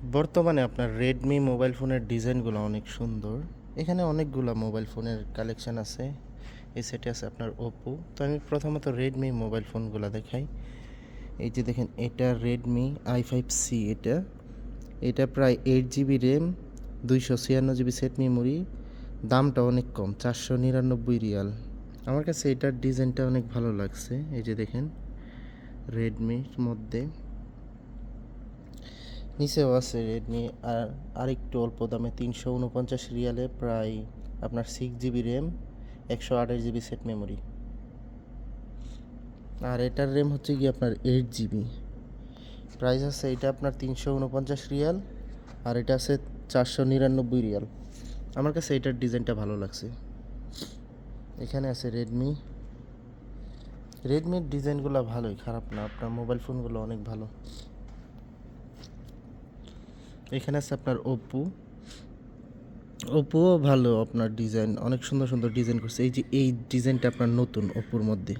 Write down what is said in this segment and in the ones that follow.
বর্তমানে আপনার Redmi mobile ফোনের ডিজাইনগুলো অনেক সুন্দর। এখানে অনেকগুলো মোবাইল ফোনের কালেকশন আছে। এই সেটে আছে আপনার ওপো তো আমি প্রথমত রেডমি মোবাইল ফোনগুলো দেখাই। এই যে দেখেন, এটা রেডমি আই ফাইভ সি এটা। এটা প্রায় এইট জিবি র্যাম দুইশো ছিয়ান্ন জিবি সেট মেমোরি দামটা অনেক কম, চারশো নিরানব্বই রিয়াল। আমার কাছে এটার ডিজাইনটা অনেক ভালো লাগছে। এই যে দেখেন রেডমির মধ্যে। নিচেও আছে রেডমি আর আরেকটু অল্প দামে তিনশো উনপঞ্চাশ রিয়ালে প্রায় আপনার সিক্স জিবি র্যাম একশো আঠাশ জিবি সেট মেমোরি আর এটার র্যাম হচ্ছে কি আপনার এইট জিবি প্রাইস আছে এটা আপনার তিনশো উনপঞ্চাশ রিয়াল, আর এটা আছে চারশো নিরানব্বই রিয়াল। আমার কাছে এটার ডিজাইনটা ভালো লাগছে। এখানে আছে রেডমি রেডমির ডিজাইনগুলো ভালোই, খারাপ না, আপনার মোবাইল ফোনগুলো অনেক ভালো। এখানে আছে আপনার ওপো ওপোও ভালো আপনার ডিজাইন, অনেক সুন্দর সুন্দর ডিজাইন করছে। এই যে, এই ডিজাইনটা আপনার নতুন ওপোর মধ্যে।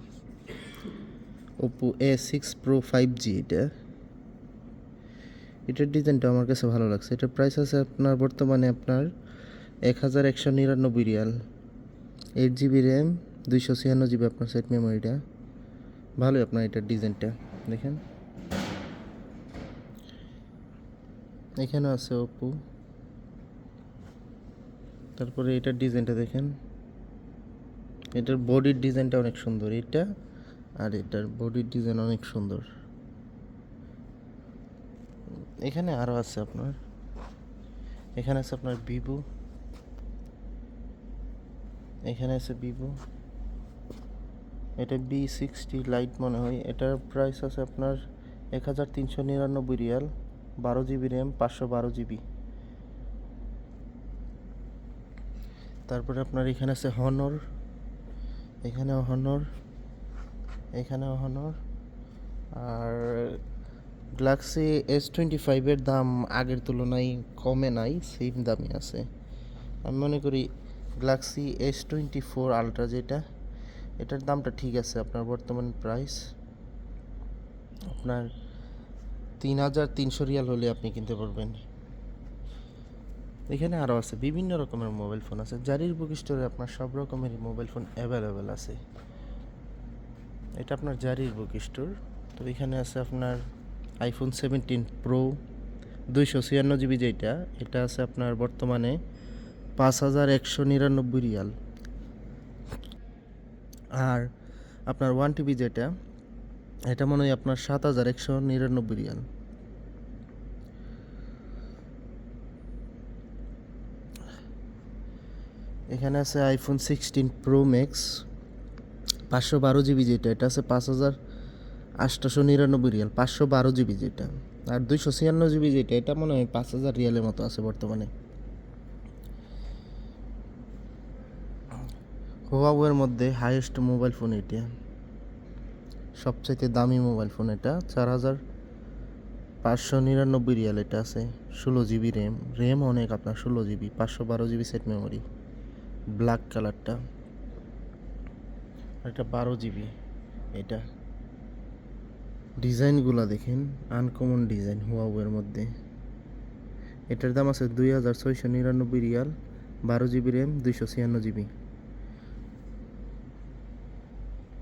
Oppo A six pro five G এটা। এটার ডিজাইনটা আমার কাছে ভালো লাগছে। এটার প্রাইস আছে আপনার বর্তমানে আপনার এক হাজার একশো নিরানব্বই রিয়াল। এইট জিবি র্যাম দুইশো ছিয়ান্ন জিবি আপনার সেট মেমোরিটা ভালোই আপনার এটার ডিজাইনটা, দেখেন। এখানে আছে ওপো তারপরে এটার ডিজাইনটা দেখেন। এটার বডির ডিজাইনটা অনেক সুন্দর এটা আর এটার বডির ডিজাইন অনেক সুন্দর। এখানে আরও আছে আপনার। এখানে আছে আপনার ভিভো। এখানে আছে ভিভো। এটা বি সিক্সটি লাইট মনে হয়। এটার প্রাইস আছে আপনার এক হাজার তিনশো নিরানব্বই রিয়াল। বারো জিবি র্যাম, পাঁচশো বারো জিবি। তারপরে আপনার এখানে আছে হনর এখানে হনর এখানে হনর আর গ্যালাক্সি এস টোয়েন্টি ফাইভের দাম আগের তুলনায় কমে নাই সেম দামই আছে। আমি মনে করি Galaxy S twenty four Ultra যেটা, এটার দামটা ঠিক আছে আপনার বর্তমান প্রাইস আপনার তিন হাজার তিনশো রিয়াল হলে আপনি কিনতে পারবেন। এখানে আরও আছে, বিভিন্ন রকমের মোবাইল ফোন আছে। জারির বুক স্টোরে আপনার সব রকমের মোবাইল ফোন অ্যাভেলেবেল আছে। এটা আপনার জারির বুক স্টোর। তো এখানে আছে আপনার আইফোন সেভেন্টিন প্রো দুইশো ছিয়ান্ন জিবি যেটা এটা আছে আপনার বর্তমানে পাঁচ হাজার একশো নিরানব্বই রিয়াল। আর আপনার ওয়ান টিবি যেটা এটা মনে হয় আপনার সাত হাজার একশো নিরানব্বই রিয়াল। এখানে আছে আইফোন সিক্সটিন প্রো ম্যাক্স পাঁচশো বারো জিবি যেটা, এটা আছে পাঁচ হাজার আটশোশো নিরানব্বই রিয়াল, পাঁচশো বারো জিবি যেটা। আর দুইশো ছিয়ান্ন জিবি যেটা, এটা মনে হয় পাঁচ হাজার রিয়ালের মতো আছে বর্তমানে। হুয়াওয়ের মধ্যে হাইয়েস্ট মোবাইল ফোন এটা। সবচাইতে দামি মোবাইল ফোন এটা, চার হাজার পাঁচশো নিরানব্বই রিয়াল এটা আছে, ষোলো জিবি র্যাম। র্যাম অনেক আপনার, ষোলো জিবি, পাঁচশো বারো জিবি সেট মেমোরি। ব্ল্যাক কালারটা। এটা বারো জিবি এটা। ডিজাইনগুলো দেখেন, আনকমন ডিজাইন হুয়াওয়ের মধ্যে। এটার দাম আছে দুই হাজার ছয়শো নিরানব্বই রিয়াল, বারো জিবি র্যাম, দুইশো ছিয়ান্ন জিবি।